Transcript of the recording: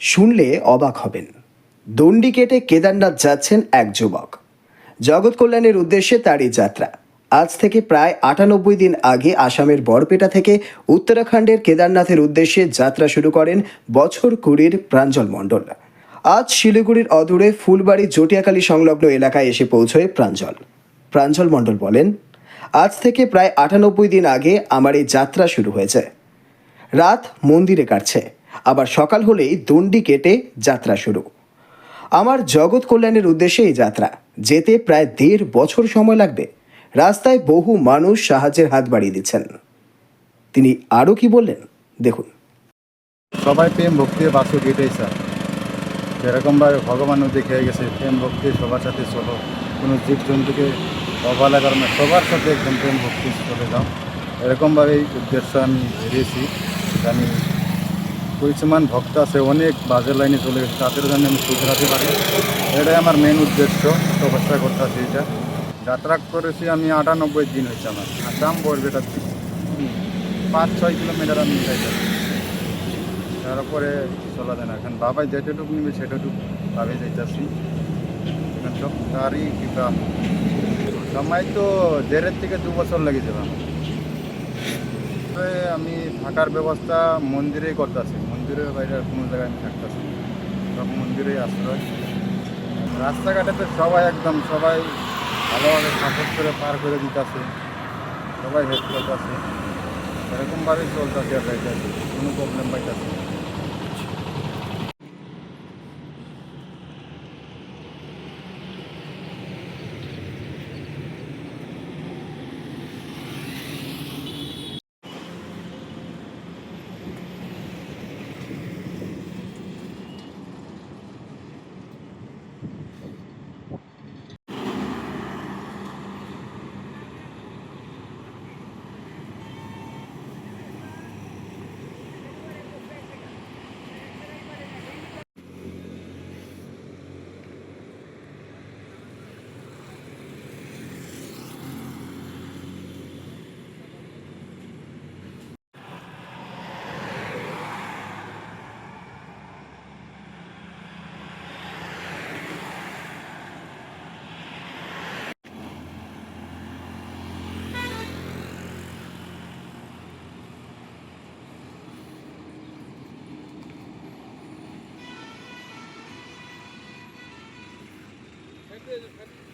শুনলে অবাক হবেন। দণ্ডি কেটে কেদারনাথ যাচ্ছেন এক যুবক। জগৎ কল্যাণের উদ্দেশ্যে তারই যাত্রা। আজ থেকে প্রায় আটানব্বই দিন আগে আসামের বরপেটা থেকে উত্তরাখণ্ডের কেদারনাথের উদ্দেশ্যে যাত্রা শুরু করেন বছর কুড়ির প্রাঞ্জল মণ্ডল। আজ শিলিগুড়ির অদূরে ফুলবাড়ি জটিয়াকালী সংলগ্ন এলাকায় এসে পৌঁছয় প্রাঞ্জল। প্রাঞ্জল মণ্ডল বলেন, আজ থেকে প্রায় আটানব্বই দিন আগে আমার এই যাত্রা শুরু হয়েছে। রাত মন্দিরে কাটছে। আবার সকাল হলেই দণ্ডি কেটে যাত্রা শুরু। আমার জগৎ কল্যাণের উদ্দেশ্যে এই যাত্রা, যেতে প্রায় দেড় বছর সময় লাগবে। রাস্তায় বহু মানুষ সাহায্যের হাত বাড়িয়ে দিচ্ছেন। তিনি আরও কি বললেন? দেখুন। সবাই প্রেম ভক্তি বাসু গেটেই স্যার যেরকমভাবে ভগবানও দেখে গেছে, প্রেম ভক্তি সবার সাথে চলো। কোনো জীবজন্তুকে অবহেলা কারণে সবার সাথে একদম প্রেম ভক্তি চলে যাও। এরকমভাবেই উদ্দেশ্য আমি যে আমি কিছুমান ভক্ত আছে, অনেক বাজে লাইনে চলে গেছে, তাদের জন্য আমি শুধরাতে পারি। এটাই আমার মেন উদ্দেশ্য, তপস্যা করতে আছি এটা। যাত্রা করেছি আমি আটানব্বই দিন হয়েছে আমার আসাম বরবেটার থেকে পাঁচ, ছয় কিলোমিটার আমি যাইতে তারপরে চলা যায় না, এখন বাবাই যেটাটুকু নিবে সেটাটুকু ভাবে যাইতেছি এখন সব তারই কিবা সময় তো দেড়ের থেকে দু বছর লেগে যাবে আমি থাকার ব্যবস্থা মন্দিরেই করতেছি। মন্দিরের বাইরে আর কোনো জায়গায় আমি থাকতেছি সব মন্দিরেই আশ্রয়। রাস্তাঘাটে তো সবাই একদম সবাই ভালোভাবে সাপোর্ট করে পার করে দিতেছে। সবাই হেল্প করতেছে। এরকমভাবেই চলতেছে আর কোনো প্রবলেম পাইতেছে Thank you.